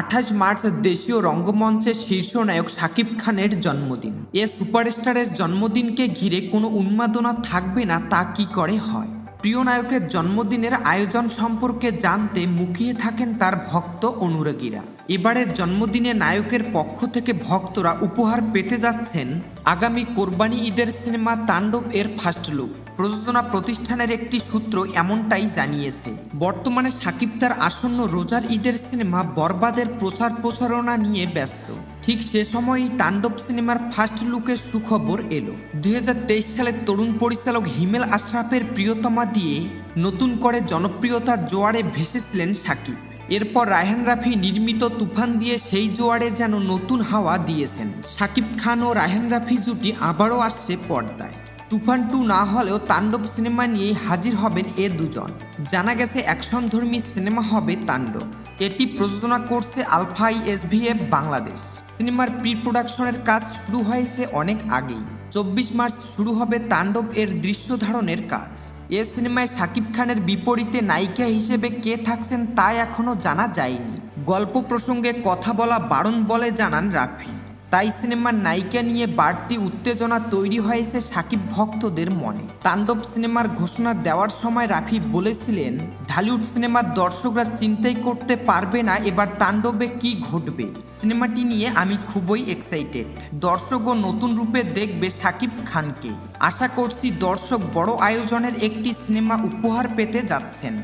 আঠাশ মার্চ দেশীয় রঙ্গমঞ্চের শীর্ষ নায়ক শাকিব খানের জন্মদিন। এ সুপারস্টারের জন্মদিনকে ঘিরে কোনো উন্মাদনা থাকবে না, তা কি করে হয়? প্রিয় নায়কের জন্মদিনের আয়োজন সম্পর্কে জানতে মুখিয়ে থাকেন তার ভক্ত অনুরাগীরা। এবারের জন্মদিনে নায়কের পক্ষ থেকে ভক্তরা উপহার পেতে যাচ্ছেন আগামী কোরবানি ঈদের সিনেমা তাণ্ডব এর ফার্স্ট লুক। প্রযোজনা প্রতিষ্ঠানের একটি সূত্র এমনটাই জানিয়েছে। বর্তমানে সাকিব তার আসন্ন রোজার ঈদের সিনেমা বরবাদের প্রচার প্রচারণা নিয়ে ব্যস্ত। ঠিক সে সময়ই তাণ্ডব সিনেমার ফার্স্ট লুকের সুখবর এলো। দুই সালে তরুণ পরিচালক হিমেল আশরাফের প্রিয়তমা দিয়ে নতুন করে জনপ্রিয়তার জোয়ারে ভেসেছিলেন সাকিব। এরপর রায়হান রাফি নির্মিত তুফান দিয়ে সেই জোয়ারে যেন নতুন হাওয়া দিয়েছেন। সাকিব খান ও রায়হান রাফি জুটি আবারও আসছে পর্দায়। তুফান টু না হলেও তাণ্ডব সিনেমা নিয়েই হাজির হবেন এ দুজন। জানা গেছে অ্যাকশনধর্মী সিনেমা হবে তাণ্ডব। এটি প্রযোজনা করছে আলফাই এসভিএফ বাংলাদেশ। সিনেমার প্রি প্রোডাকশনের কাজ শুরু হয়েছে অনেক আগেই। চব্বিশ মার্চ শুরু হবে তাণ্ডব এর দৃশ্য ধারণের কাজ। এ সিনেমায় শাকিব খানের বিপরীতে নায়িকা হিসেবে কে থাকছেন তা এখনও জানা যায়নি। গল্প প্রসঙ্গে কথা বলা বারণ বলে জানান রাফি। তাই সিনেমার নায়িকা নিয়ে বাড়তি উত্তেজনা তৈরি হয়েছে সাকিব ভক্তদের মনে। তাণ্ডব সিনেমার ঘোষণা দেওয়ার সময় রাফি বলেছিলেন, ঢালিউড সিনেমার দর্শকরা চিন্তাই করতে পারবে না এবার তাণ্ডবে কি ঘটবে। সিনেমাটি নিয়ে আমি খুবই এক্সাইটেড দর্শকও নতুন রূপে দেখবে সাকিব খানকে। আশা করছি দর্শক বড় আয়োজনের একটি সিনেমা উপহার পেতে যাচ্ছেন।